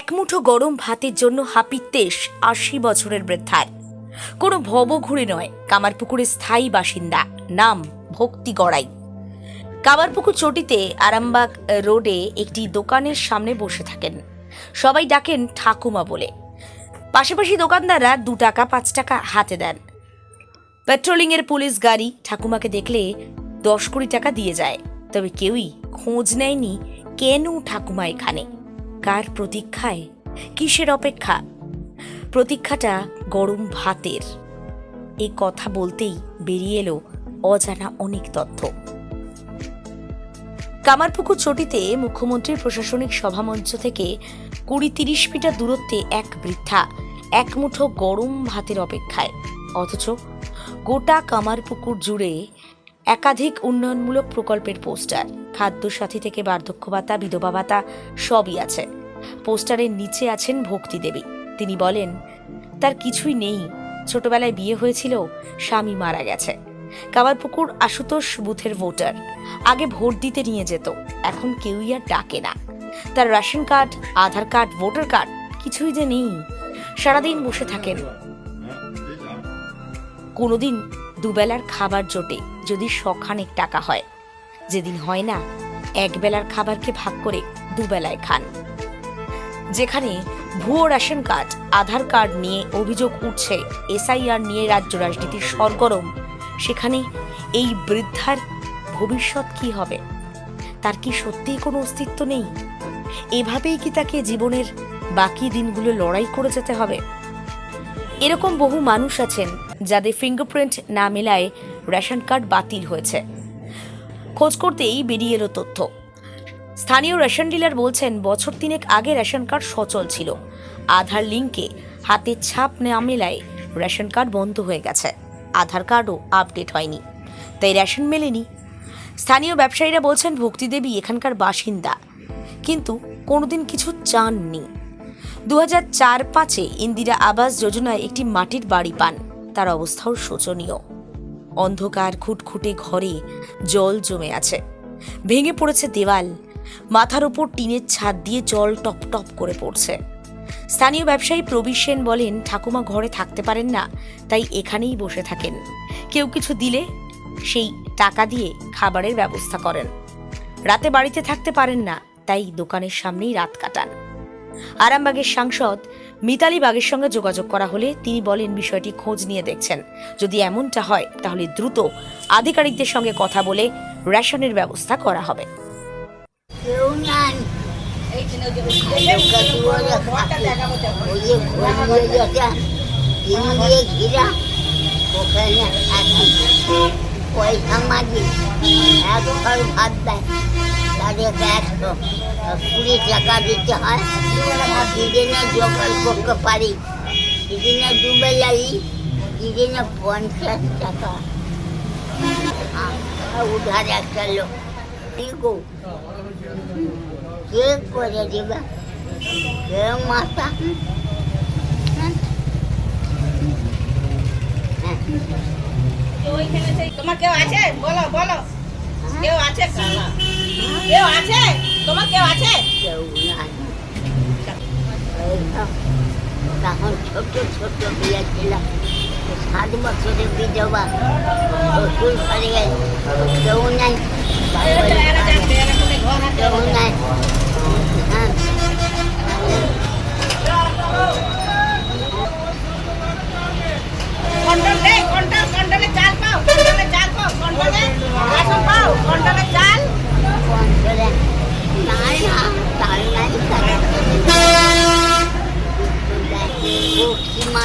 এক মুঠো গরম ভাতের জন্য হাপিত্তেশ আশি বছরের বৃদ্ধার। কোনো ভবঘুরে নয়, কামারপুকুরের স্থায়ী বাসিন্দা, নাম ভক্তি গড়াই। কামারপুকুর চটিতে আরামবাগ রোডে একটি দোকানের সামনে বসে থাকেন। সবাই ডাকেন ঠাকুমা বলে। পাশাপাশি দোকানদাররা দু টাকা, পাঁচ টাকা হাতে দেন। পেট্রোলিংয়ের পুলিশ গাড়ি ঠাকুমাকে দেখলে দশ কুড়ি টাকা দিয়ে যায়। তবে কেউই খোঁজ নেয়নি কেন ঠাকুমা এখানে। কার প্রতীক্ষায়? কিসের অপেক্ষা? প্রতীক্ষাটা গরম ভাতের। এই কথা বলতেই বেরিয়ে এলো অজানা অনেক তথ্য। কামারপুকুর চটিতে মুখ্যমন্ত্রীর প্রশাসনিক সভামঞ্চ থেকে কুড়ি তিরিশ মিটার দূরত্বে এক বৃদ্ধা এক মুঠো গরম ভাতের অপেক্ষায়। অথচ গোটা কামারপুকুর জুড়ে একাধিক উন্নয়নমূলক প্রকল্পের পোস্টার খাদ্য সাথী থেকে বার্ধক্য ভাতা, বিধবা ভাতা, সবই আছে। পোস্টারের নিচে আছেন ভক্তি দেবী। তিনি বলেন, তার কিছুই নেই। ছোটবেলায় বিয়ে হয়েছিল, স্বামী মারা গেছে। কামারপুকুর আশুতোষ বুথের ভোটার। আগে ভোট দিতে নিয়ে যেত, এখন কেউই আর ডাকে না। তার ration card, Aadhaar card, voter card, কিছুই যে নেই। সারাদিন বসে থাকেন। কোনোদিন দুবেলার খাবার জোটে। যদি শখানেক টাকা হয়। যেদিন হয় না, একবেলার খাবারকে ভাগ করে দুবেলায় খান। যেখানে ভুয়ো রেশন কার্ড, আধার কার্ড নিয়ে অভিযোগ উঠছে, এসআইআর নিয়ে রাজ্য রাজনীতির সরগরম, সেখানে এই বৃদ্ধার ভবিষ্যৎ কি হবে? তার কি সত্যিই কোনো অস্তিত্ব নেই? এভাবেই কি তাকে জীবনের বাকি দিনগুলো লড়াই করে যেতে হবে? এরকম বহু মানুষ আছেন যাদের ফিঙ্গারপ্রিন্ট না মেলায় রেশন কার্ড বাতিল হয়েছে। খোঁজ করতেই বেরিয়ে এলো তথ্য। স্থানীয় রেশন ডিলার বলছেন, বছর তিনেক আগে রেশন কার্ড সচল ছিল। আধার লিঙ্কে হাতের ছাপ না মেলায় রেশন কার্ড বন্ধ হয়ে গেছে। আধার কার্ডও আপডেট হয়নি। তাই রেশন মেলেনি। স্থানীয় ব্যবসায়ীরা বলছেন ভক্তিদেবী এখানকার বাসিন্দা। কিন্তু কোনোদিন কিছু চাননি। দু হাজার চার পাঁচে ইন্দিরা আবাস যোজনায় একটি মাটির বাড়ি পান। তার অবস্থাও শোচনীয়। অন্ধকার খুটখুটে ঘরে জল জমে আছে। ভেঙে পড়েছে দেওয়াল। মাথার ওপর টিনের ছাদ দিয়ে জল টপ টপ করে পড়ছে। স্থানীয় ব্যবসায়ী প্রবীর সেন বলেন, ঠাকুমা ঘরে থাকতে পারেন না, তাই এখানেই বসে থাকেন। কেউ কিছু দিলে সেই টাকা দিয়ে খাবারের ব্যবস্থা করেন। রাতে বাড়িতে থাকতে পারেন না, তাই দোকানের সামনেই রাত কাটান। আরামবাগের সাংসদ মিতালি বাগের সঙ্গে যোগাযোগ করা হলে তিনি বলেন বিষয়টি খোঁজ নিয়ে দেখছেন যদি এমনটা হয় তাহলে দ্রুত আধিকারিকদের সঙ্গে কথা বলে রেশনের ব্যবস্থা করা হবে ওখানে এক ভাত দেয় তাদেরকে একশো কুড়ি টাকা দিতে হয়। দিদিনে করতে পারি দিদিনে দুবেলাই দিদিনে পঞ্চাশ টাকা। উধার একটা লোক। কে করে দিবে? কে মাথা? তোমার কেউ আছে? বলো বলো। কেউ আছে কেউ আছে তোমার কেউ আছে কেউ নাই এইসব তখন ছোট ছোট বিয়ে ছিলাম সাত বছরের বিধবা শ্বশুর ঘরে কেউ নাই কেউ নাই হ্যাঁ কন্ট্রোলে কন্ট্রোল কন্ট্রোলে চাল পাও কন্ট্রোলে চাল পাও কন্ট্রোলে রাশন পাও কন্ট্রোলে চাল ফোন করে নাই না তাই নাই তারা বক্সি মারি নাই